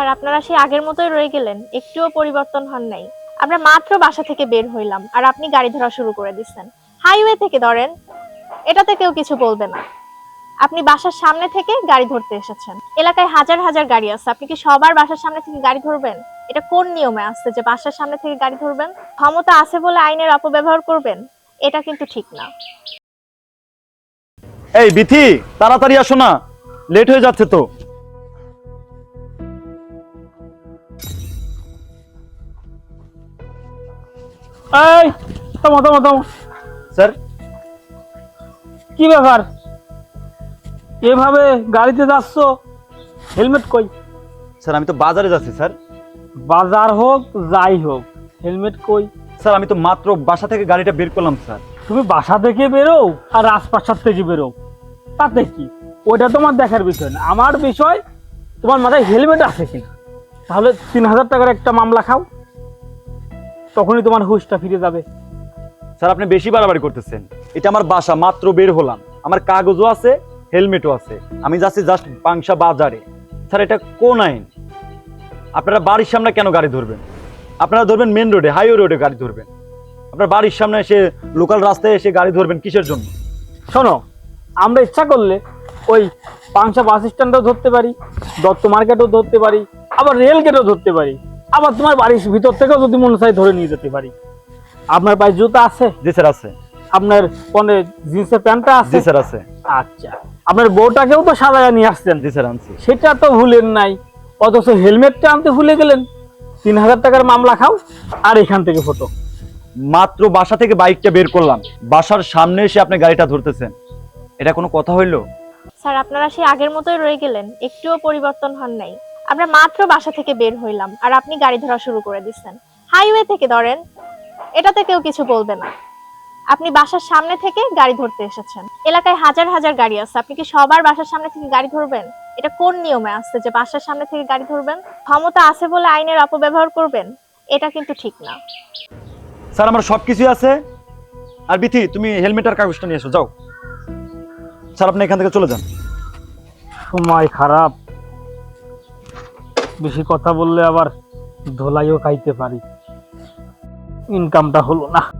Sir, আপনারা সেই আগের মতোই রয়ে গেলেন। একটুও পরিবর্তন হন নাই। আমরা মাত্র বাসা থেকে বের হইলাম আর আপনি গাড়ি ধরা শুরু করে দিচ্ছেন হাইওয়ে থেকে ধরেন, এটাতে কেউ কিছু বলবে না। আপনি বাসার সামনে থেকে গাড়ি ধরতে এসেছেন। এলাকায় হাজার হাজার গাড়ি আছে। আপনি কি সবার বাসার সামনে থেকে গাড়ি ধরবেন? এটা কোন নিয়মে আসছে যে বাসার সামনে থেকে গাড়ি ধরবেন? ক্ষমতা আছে বলে আইনের অপব্যবহার করবেন? এটা কিন্তু ঠিক না। এই বিথি, তাড়াতাড়ি আসো না। লেট হয়ে যাচ্ছে তো। এই থামো থামো থামো। স্যার। কি ব্যাপার? এভাবে গাড়িতে যাচ্ছ? হেলমেট কই? স্যার আমি তো বাজারে যাচ্ছি স্যার। বাজার হোক যাই হোক হেলমেট কই? স্যার আমি তো মাত্র বাসা থেকে গাড়িটা বের করলাম স্যার। তুমি বাসা থেকে বেরো আর রাজপ্রাসাদ থেকে বেরো। তাতে কি? ওইটা তোমার দেখার বিষয় না। আমার বিষয় তোমার মাথায় হেলমেট আছে কিনা? তাহলে তিন হাজার টাকার একটা মামলা খাও। তখনই তোমার হুশটা ফিরে যাবে। স্যার আপনি বেশি বাড়াবাড়ি করতেছেন। এটা আমার বাসা মাত্র বের হলাম। আমার কাগজও আছে হেলমেটও আছে। আমি যাচ্ছি জাস্ট পাংশা বাজারে। স্যার এটা কোন আইন? আপনারা বাড়ির সামনে কেন গাড়ি ধরবেন? আপনারা ধরবেন মেন রোডে হাইওয়ে রোডে গাড়ি ধরবেন। আপনার বাড়ির সামনে এসে লোকাল রাস্তায় এসে গাড়ি ধরবেন কিসের জন্য? শোনো আমরা ইচ্ছা করলে ওই পাংশা বাস স্ট্যান্ডও ধরতে পারি দত্ত মার্কেটও ধরতে পারি আবার রেল গেটও ধরতে পারি। আবার তোমার বাড়ির ভিতর থেকেও যদি মনে চাই ধরে নিয়ে যেতে পারি। আপনার পায়ে জুতা আছে? জি স্যার আছে। আপনার পনে জিন্সের প্যান্টটা আছে? জি স্যার আছে। আচ্ছা। আপনার বউটাকেও তো সাজায় নিয়ে আসছেন। জি স্যার আনছি। সেটা তো ভুলেন নাই। অথচ হেলমেটটা আনতে ভুলে গেলেন। তিন হাজার টাকার মামলা খাও আর এখান থেকে ফটো। মাত্র বাসা থেকে বাইকটা বের করলাম। বাসার সামনে এসে আপনি গাড়িটা ধরতেছেন। এটা কোনো কথা হইল? স্যার আপনারা সেই আগের মতোই রয়ে গেলেন। একটুও পরিবর্তন হন নাই। আমরা মাত্র বাসা থেকে বের হইলাম আর আপনি গাড়ি ধরা শুরু করে দিচ্ছেন হাইওয়ে থেকে ধরেন এটাতে কেউ কিছু বলবে না। আপনি বাসার সামনে থেকে গাড়ি ধরতে এসেছেন। এলাকায় হাজার হাজার গাড়ি আছে। আপনি কি সবার বাসার সামনে থেকে গাড়ি ধরবেন? এটা কোন নিয়মে আসছে যে বাসার সামনে থেকে গাড়ি ধরবেন? ক্ষমতা আছে বলে আইনের অপব্যবহার করবেন? এটা কিন্তু ঠিক না। স্যার আমার সব কিছুই আছে। আর বিথি তুমি হেলমেট আর কাগজটা নিয়ে এসো যাও। স্যার আপনি এখান থেকে চলে যান। সময় খারাপ। বেশি কথা বললে আবার ধোলাইও খাইতে পারি। ইনকামটা হলো না।